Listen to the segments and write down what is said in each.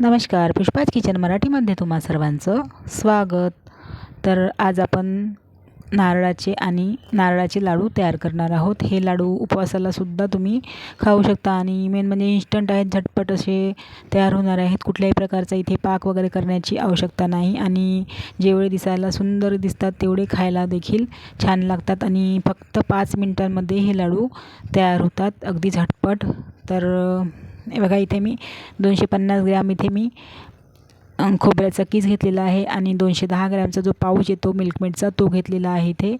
नमस्कार. पुष्पाज किचन मराठीमध्ये तुम्हा सर्वांचं स्वागत. तर आज आपण नारळाचे आणि नारळाचे लाडू तयार करणार आहोत. हे लाडू उपवासाला सुद्धा तुम्ही खाऊ शकता आणि मेन म्हणजे इन्स्टंट आहेत झटपट असे तयार होणार आहेत. कुठल्याही प्रकारचा इथे पाक वगैरे करण्याची आवश्यकता नाही आणि जेवढे दिसायला सुंदर दिसतात तेवढे खायला देखील छान लागतात आणि फक्त पाच मिनटांमध्ये हे लाडू तयार होतात. अगदी झटपट. तर हे बघा इथे मी दोनशे पन्नास ग्रॅम इथे मी खोबऱ्याचा कीस घेतलेला आहे आणि दोनशे दहा ग्रॅमचा जो पाऊच येतो मिल्कमेडचा तो घेतलेला आहे इथे.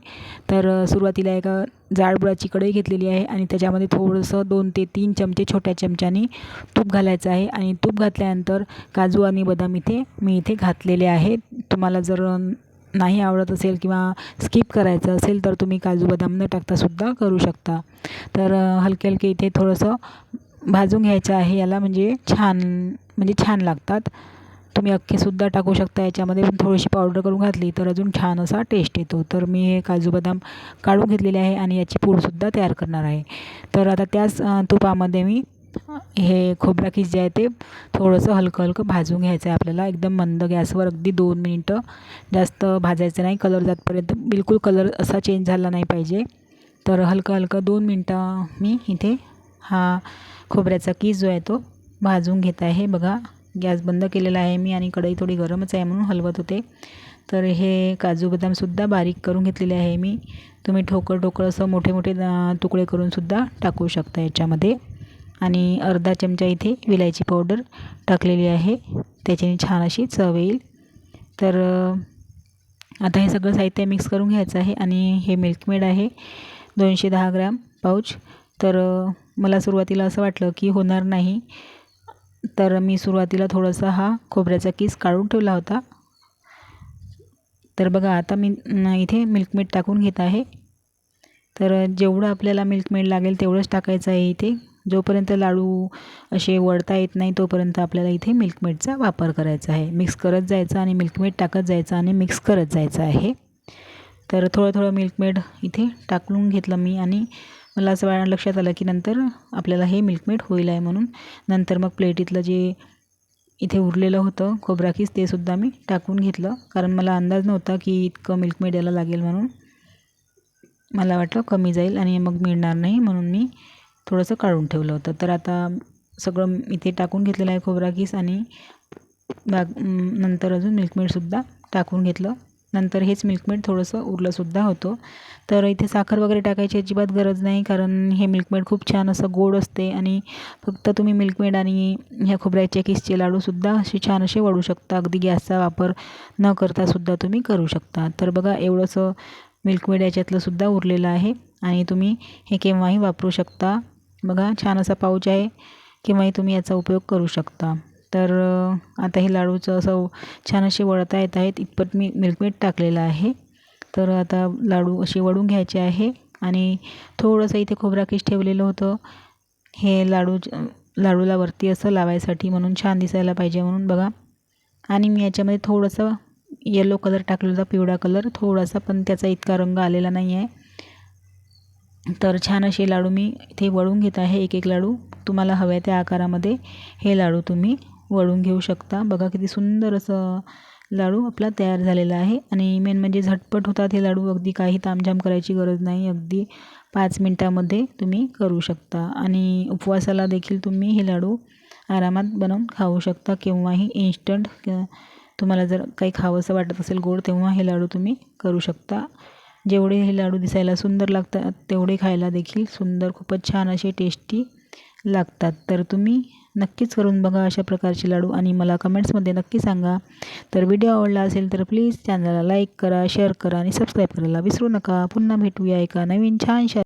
तर सुरुवातीला एका जाडबुडाची कढई घेतलेली आहे आणि त्याच्यामध्ये थोडंसं दोन ते तीन चमचे छोट्या चमच्यानी तूप घालायचं आहे आणि तूप घातल्यानंतर काजू आणि बदाम इथे मी इथे घातलेले आहे. तुम्हाला जर नाही आवडत असेल किंवा स्किप करायचं असेल तर तुम्ही काजू बदाम न टाकतासुद्धा करू शकता. तर हलके हलके इथे थोडंसं भाजून घ्यायचं आहे याला म्हणजे छान म्हणजे छान लागतात. तुम्ही अख्खेसुद्धा टाकू शकता याच्यामध्ये पण थोडीशी पावडर करून घातली तर अजून छान असा टेस्ट येतो. तर मी हे काजू बदाम काढून घेतलेले आहे आणि याची पूडसुद्धा तयार करणार आहे. तर आता त्याच तुपामध्ये मी हे खोबरा खीस जे आहे ते थोडंसं हलकं हलकं भाजून घ्यायचं आहे आपल्याला. एकदम मंद गॅसवर अगदी दोन मिनिटं जास्त भाजायचं नाही. कलर जातपर्यंत बिलकुल कलर असा चेंज झाला नाही पाहिजे. तर हलकं हलकं दोन मिनटं मी इथे हा खोबऱ्याचा कीस जो आहे तो भाजून घेत आहे. बघा गॅस बंद केलेला आहे मी आणि कढई थोडी गरमच आहे म्हणून हलवत होते. तर हे काजू बदामसुद्धा बारीक करून घेतलेले आहे मी. तुम्ही ठोकळ ठोकळ असं मोठे मोठे तुकडे करूनसुद्धा टाकू शकता याच्यामध्ये. आणि अर्धा चमचा इथे विलायची पावडर टाकलेली आहे. त्याच्याने छान अशी चव येईल. तर आता हे सगळं साहित्य मिक्स करून घ्यायचं आहे आणि हे मिल्कमेड आहे. दोनशे दहा ग्रॅम पाऊच तर मला सुरुवातीला असं वाटलं की होणार नाही. तर मी सुरुवातीला थोडासा हा खोबऱ्याचा किस काढून ठेवला होता. तर बघा आता मी इथे मिल्कमेड टाकून घेत आहे. तर जेवढं आपल्याला मिल्कमेड लागेल तेवढंच टाकायचं आहे इथे. जोपर्यंत लाडू असे वळता येत नाही तोपर्यंत आपल्याला इथे मिल्कमेडचा वापर करायचा आहे. मिक्स करत जायचं आणि मिल्कमेड टाकत जायचं आणि मिक्स करत जायचं आहे. तर थोडं थोडं मिल्कमेड इथे टाकून घेतलं मी आणि मला असं वेळा लक्षात आलं की नंतर आपल्याला हे मिल्कमेड होईल आहे म्हणून. नंतर मग प्लेटीतलं जे इथे उरलेलं होतं खोबराखीस ते सुद्धा मी टाकून घेतलं. कारण मला अंदाज नव्हता की इतकं मिल्कमेड याला लागेल म्हणून. मला वाटलं कमी जाईल आणि मग मिळणार नाही म्हणून मी थोडंसं काढून ठेवलं होतं. तर आता सगळं इथे टाकून घेतलेलं आहे खोबराखीस आणि बाग नंतर अजून मिल्कमेडसुद्धा टाकून घेतलं. नंतर हेच मिल्कमेड थोडंसं उरलंसुद्धा होतं. तर इथे साखर वगैरे टाकायची अजिबात गरज नाही कारण हे मिल्कमेड खूप छान असं गोड असते आणि फक्त तुम्ही मिल्कमेड आणि ह्या खोबऱ्याच्या किसचे लाडूसुद्धा असे छान असे वळू शकता. अगदी गॅसचा वापर न करतासुद्धा तुम्ही करू शकता. तर बघा एवढंसं मिल्कमेड याच्यातलंसुद्धा उरलेलं आहे आणि तुम्ही हे केव्हाही वापरू शकता. बघा छान असा पाऊच आहे केव्हाही तुम्ही याचा उपयोग करू शकता. तर आता हे लाडूचं असं छान असे वळता येत आहेत. इतपत मी मिल्कमेड टाकलेलं आहे. तर आता लाडू असे वळून घ्यायचे आहे आणि थोडंसं इथे खोबरा किस ठेवलेलं होतं. हे लाडू लाडूला वरती असं लावायसाठी म्हणून छान दिसायला पाहिजे म्हणून बघा. आणि मी याच्यामध्ये थोडंसं येलो कलर टाकलेला होता पिवळा कलर थोडासा पण त्याचा इतका रंग आलेला नाही आहे. तर छान असे लाडू मी इथे वळून घेत आहे. एक एक लाडू तुम्हाला हव्या त्या आकारामध्ये. हे लाडू तुम्ही वळून घेऊ शकता. बघा किती सुंदर असं लाडू आपला तयार झालेला आहे. आणि मेन म्हणजे झटपट होतात हे लाडू. अगदी काही तामझाम करायची गरज नाही. अगदी पाच मिनटामध्ये तुम्ही करू शकता. आणि उपवासाला देखील तुम्ही हे लाडू आरामात बनवून खाऊ शकता. केव्हाही इन्स्टंट तुम्हाला जर काही खावंसं वाटत असेल गोड तेव्हा हे लाडू तुम्ही करू शकता. जेवढे हे लाडू दिसायला सुंदर लागतात तेवढे खायला देखील सुंदर खूपच छान असे टेस्टी लागतात. तर तुम्ही नक्कीच करून बघा अशा प्रकारचे लाडू आणि मला कमेंट्समध्ये नक्की सांगा. तर व्हिडिओ आवडला असेल तर प्लीज चॅनलला लाईक करा शेअर करा आणि सबस्क्राईब करायला विसरू नका. पुन्हा भेटूया एका नवीन छानशा